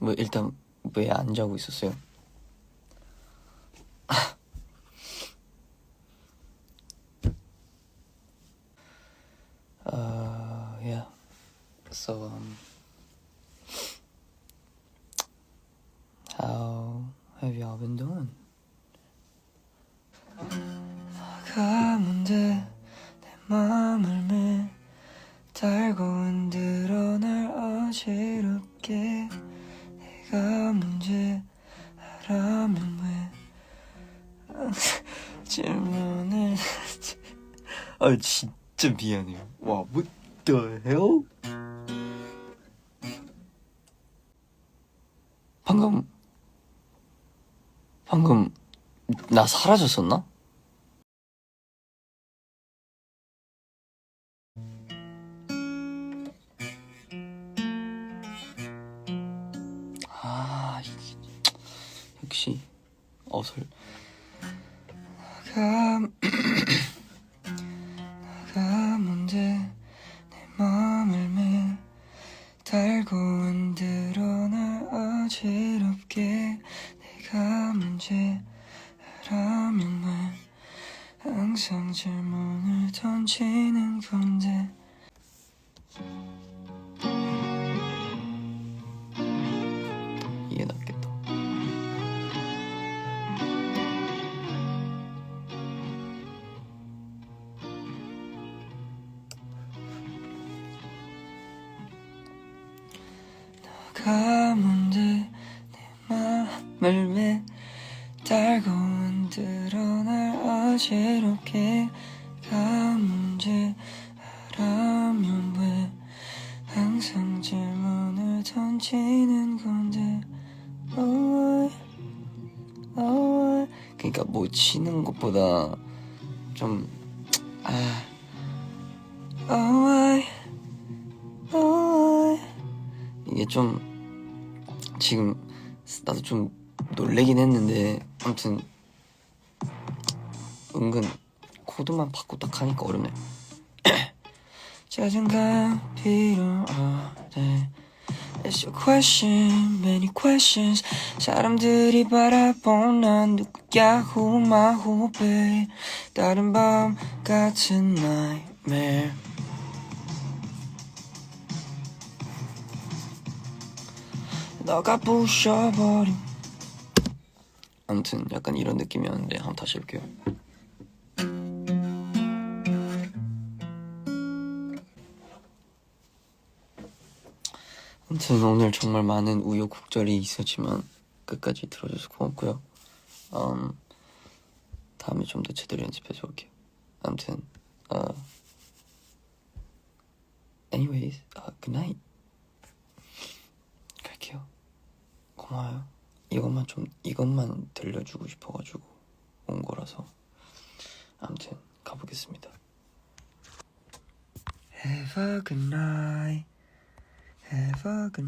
뭐 일단 왜 안 자고 있었어요? uh, yeah. So um, how have y'all been doing? 가문데 내 맘을 매 달고 흔들어 날 어지럽게 내가 문제라면 왜 질문을 아 진짜 미안해요 와 what the hell 방금 방금 나 사라졌었나? 역시 어설? 나가 나가 뭔데 내 맘을 매 달고 흔들어 날 어지럽게 내가 문제라면 왜 항상 질문을 던지는 건데 나가 뭔데 내 맘을 매 달고 흔들어 날 어지럽게 가 문제라면 왜 항상 질문을 던지는 건데 oh, oh. 그러니까 뭐 치는 것보다 좀 아, oh, why, oh, why. 이게 좀 지금 나도 좀 놀래긴 했는데 아무튼 은근 코드만 바꾸 딱 하니까 어렵네. 짜증감 필요 없네 It's your question, many questions. 사람들이 바라본 난 누구야 Who am I, who I 다른 밤 같은 nightmare 너가 부셔버린 아무튼 약간 이런 느낌이었는데 한번 다시 해볼게요. 아무튼 오늘 정말 많은 우여곡절이 있었지만 끝까지 들어줘서 고맙고요. 음, 다음에 좀 더 제대로 연습해서 올게요. 아무튼 어, anyways uh, good night 갈게요 고마워요. 이것만 좀 이것만 들려주고 싶어가지고 온 거라서 아무튼 가보겠습니다. Have a good night. Have a good